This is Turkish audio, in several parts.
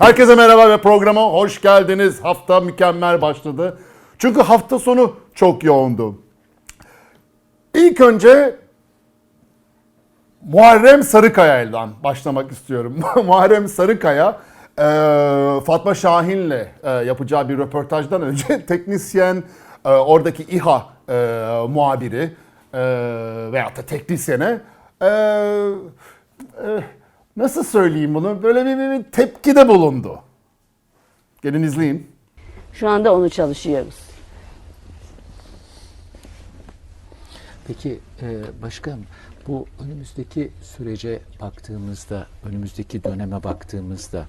Herkese merhaba ve programa hoş geldiniz. Hafta mükemmel başladı. Çünkü hafta sonu çok yoğundu. İlk önce Muharrem Sarıkaya'dan başlamak istiyorum. Muharrem Sarıkaya e, Fatma Şahin'le e, yapacağı bir röportajdan önce teknisyen, e, oradaki İHA e, muhabiri e, veyahut da teknisyene nasıl söyleyeyim bunu böyle bir, bir, bir tepkide bulundu. Gelin izleyin. Şu anda onu çalışıyoruz. Peki e, başkanım bu önümüzdeki sürece baktığımızda, önümüzdeki döneme baktığımızda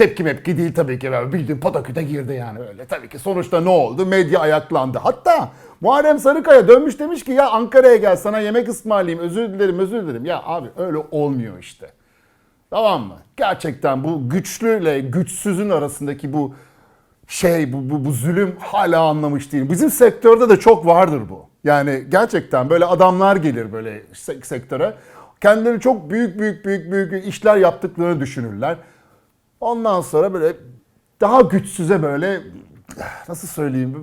Tepki mepki değil tabii ki. Böyle Bildiğin pataküte girdi yani öyle. Tabii ki sonuçta ne oldu? Medya ayaklandı. Hatta Muharrem Sarıkaya dönmüş demiş ki ya Ankara'ya gel sana yemek ısmarlayayım. Özür dilerim özür dilerim. Ya abi öyle olmuyor işte. Tamam mı? Gerçekten bu güçlüyle güçsüzün arasındaki bu şey bu, bu, bu zulüm hala anlamış değilim. Bizim sektörde de çok vardır bu. Yani gerçekten böyle adamlar gelir böyle sek- sektöre. Kendileri çok büyük büyük büyük büyük işler yaptıklarını düşünürler. Ondan sonra böyle daha güçsüze böyle nasıl söyleyeyim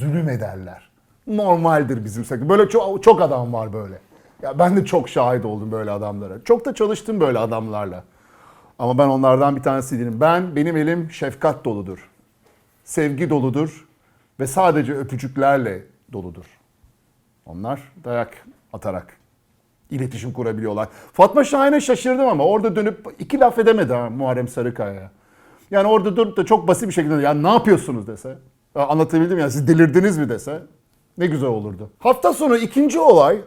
zulüm ederler. Normaldir bizim sektör. Böyle çok, çok adam var böyle. Ya ben de çok şahit oldum böyle adamlara. Çok da çalıştım böyle adamlarla. Ama ben onlardan bir tanesi değilim. Ben benim elim şefkat doludur. Sevgi doludur ve sadece öpücüklerle doludur. Onlar dayak atarak iletişim kurabiliyorlar. Fatma Şahin'e şaşırdım ama orada dönüp iki laf edemedi ha Muharrem Sarıkaya. Yani orada durup da çok basit bir şekilde ya ne yapıyorsunuz dese. Anlatabildim ya siz delirdiniz mi dese. Ne güzel olurdu. Hafta sonu ikinci olay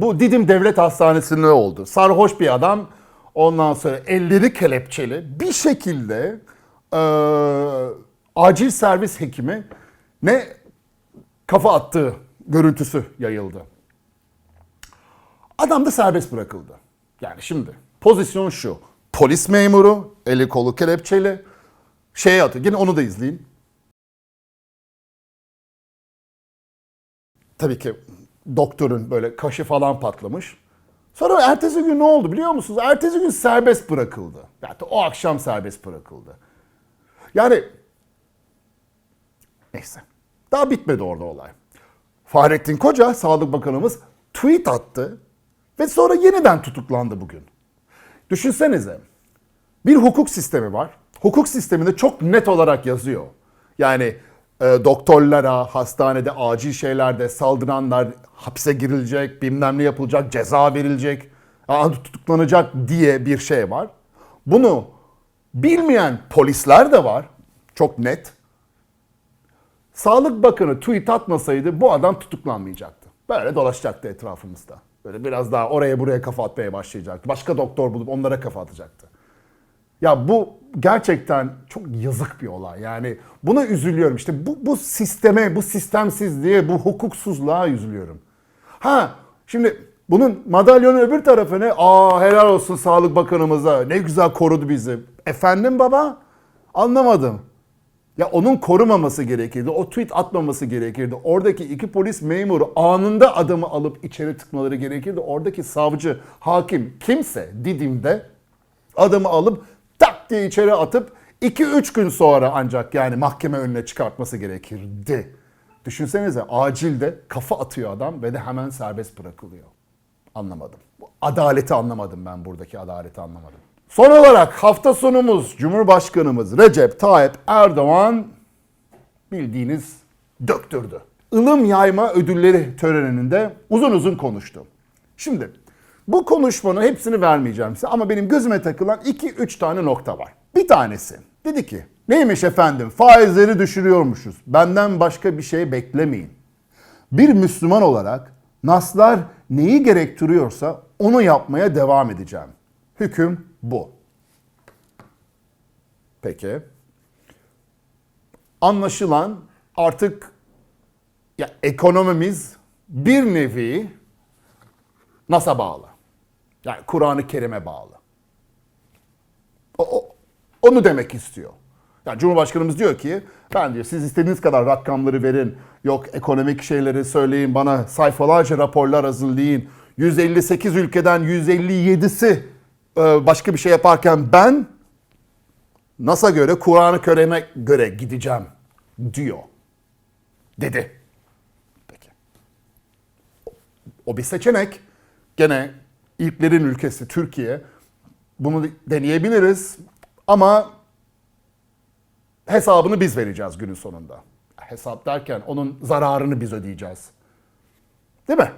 bu Didim Devlet Hastanesi'nde oldu. Sarhoş bir adam ondan sonra elleri kelepçeli bir şekilde acil servis hekimi ne kafa attığı görüntüsü yayıldı. Adam da serbest bırakıldı. Yani şimdi pozisyon şu. Polis memuru, eli kolu kelepçeli şeye atıyor. Yine onu da izleyin. Tabii ki doktorun böyle kaşı falan patlamış. Sonra ertesi gün ne oldu biliyor musunuz? Ertesi gün serbest bırakıldı. Yani o akşam serbest bırakıldı. Yani neyse. Daha bitmedi orada olay. Fahrettin Koca, Sağlık Bakanımız tweet attı ve sonra yeniden tutuklandı bugün. Düşünsenize. Bir hukuk sistemi var. Hukuk sisteminde çok net olarak yazıyor. Yani e, doktorlara, hastanede, acil şeylerde saldıranlar hapse girilecek, bilmem ne yapılacak, ceza verilecek, tutuklanacak diye bir şey var. Bunu bilmeyen polisler de var. Çok net. Sağlık Bakanı tweet atmasaydı bu adam tutuklanmayacaktı. Böyle dolaşacaktı etrafımızda. Böyle biraz daha oraya buraya kafa atmaya başlayacaktı. Başka doktor bulup onlara kafa atacaktı. Ya bu gerçekten çok yazık bir olay. Yani buna üzülüyorum. İşte bu, bu sisteme, bu sistemsizliğe, bu hukuksuzluğa üzülüyorum. Ha şimdi bunun madalyonun öbür tarafı ne? Aa helal olsun Sağlık Bakanımıza. Ne güzel korudu bizi. Efendim baba? Anlamadım. Ya onun korumaması gerekirdi. O tweet atmaması gerekirdi. Oradaki iki polis memuru anında adamı alıp içeri tıkmaları gerekirdi. Oradaki savcı, hakim kimse Didim'de adamı alıp tak diye içeri atıp 2-3 gün sonra ancak yani mahkeme önüne çıkartması gerekirdi. Düşünsenize acilde kafa atıyor adam ve de hemen serbest bırakılıyor. Anlamadım. Adaleti anlamadım ben buradaki adaleti anlamadım. Son olarak hafta sonumuz Cumhurbaşkanımız Recep Tayyip Erdoğan bildiğiniz döktürdü. Ilım yayma ödülleri töreninde uzun uzun konuştu. Şimdi bu konuşmanın hepsini vermeyeceğim size ama benim gözüme takılan 2-3 tane nokta var. Bir tanesi dedi ki neymiş efendim faizleri düşürüyormuşuz. Benden başka bir şey beklemeyin. Bir Müslüman olarak naslar neyi gerektiriyorsa onu yapmaya devam edeceğim. Hüküm bu. Peki. Anlaşılan artık ya ekonomimiz bir nevi NAS'a bağlı. Yani Kur'an-ı Kerim'e bağlı. O, o- onu demek istiyor. Yani Cumhurbaşkanımız diyor ki ben diyor siz istediğiniz kadar rakamları verin. Yok ekonomik şeyleri söyleyin bana sayfalarca raporlar hazırlayın. 158 ülkeden 157'si e, başka bir şey yaparken ben NASA göre, Kur'an-ı Kerim'e göre gideceğim diyor. Dedi. Peki. O bir seçenek. Gene ilklerin ülkesi Türkiye. Bunu deneyebiliriz ama hesabını biz vereceğiz günün sonunda. Hesap derken onun zararını biz ödeyeceğiz. Değil mi?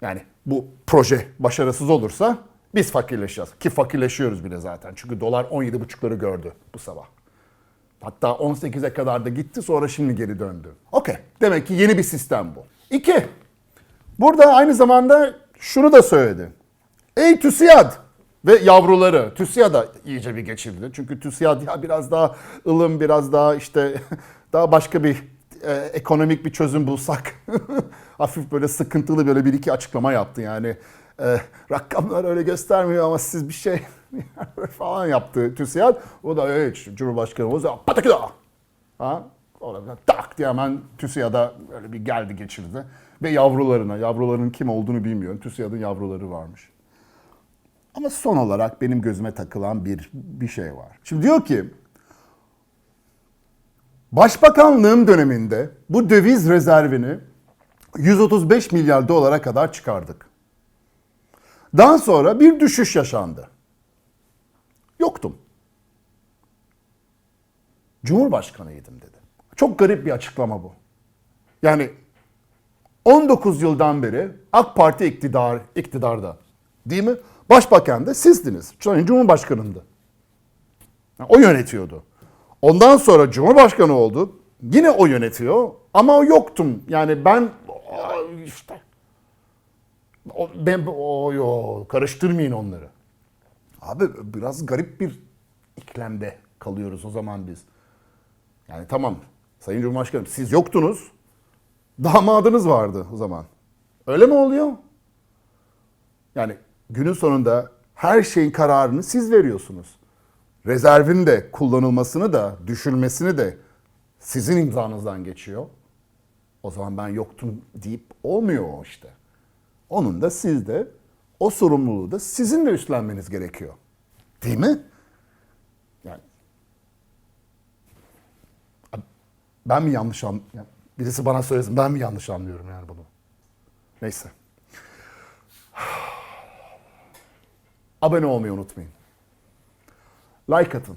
Yani bu proje başarısız olursa biz fakirleşeceğiz. Ki fakirleşiyoruz bile zaten. Çünkü dolar 17,5'ları gördü bu sabah. Hatta 18'e kadar da gitti sonra şimdi geri döndü. Okey. Demek ki yeni bir sistem bu. İki. Burada aynı zamanda şunu da söyledi. Ey TÜSİAD ve yavruları. TÜSİAD da iyice bir geçirdi. Çünkü TÜSİAD ya biraz daha ılım, biraz daha işte daha başka bir e, ekonomik bir çözüm bulsak. Hafif böyle sıkıntılı böyle bir iki açıklama yaptı yani. E, rakamlar öyle göstermiyor ama siz bir şey falan yaptı TÜSİAD. O da evet Cumhurbaşkanı o zaman pataküda. Ha? Orada tak diye hemen TÜSİAD'a öyle bir geldi geçirdi. Ve yavrularına, yavruların kim olduğunu bilmiyorum. TÜSİAD'ın yavruları varmış. Ama son olarak benim gözüme takılan bir, bir şey var. Şimdi diyor ki, Başbakanlığım döneminde bu döviz rezervini 135 milyar dolara kadar çıkardık. Daha sonra bir düşüş yaşandı. Yoktum. Cumhurbaşkanıydım dedi. Çok garip bir açıklama bu. Yani 19 yıldan beri AK Parti iktidar iktidarda. Değil mi? Başbakan da sizdiniz. Sayın Cumhurbaşkanımdı. O yönetiyordu. Ondan sonra Cumhurbaşkanı oldu. Yine o yönetiyor ama o yoktum. Yani ben işte o, ben o yo, karıştırmayın onları. Abi biraz garip bir iklemde kalıyoruz o zaman biz. Yani tamam Sayın Cumhurbaşkanım siz yoktunuz. Damadınız vardı o zaman. Öyle mi oluyor? Yani günün sonunda her şeyin kararını siz veriyorsunuz. Rezervin de kullanılmasını da düşülmesini de sizin imzanızdan geçiyor. O zaman ben yoktum deyip olmuyor işte. Onun da sizde o sorumluluğu da sizin de üstlenmeniz gerekiyor. Değil mi? Yani ben mi yanlış an yani birisi bana söylesin ben mi yanlış anlıyorum yani bunu. Neyse. Abone olmayı unutmayın. Like atın.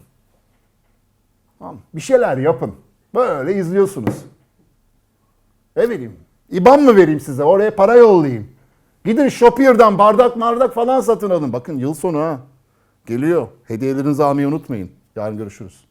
Tamam. Bir şeyler yapın. Böyle izliyorsunuz. Ne vereyim? İban mı vereyim size? Oraya para yollayayım. Gidin Shopier'dan bardak bardak falan satın alın. Bakın yıl sonu ha. Geliyor. Hediyelerinizi almayı unutmayın. Yarın görüşürüz.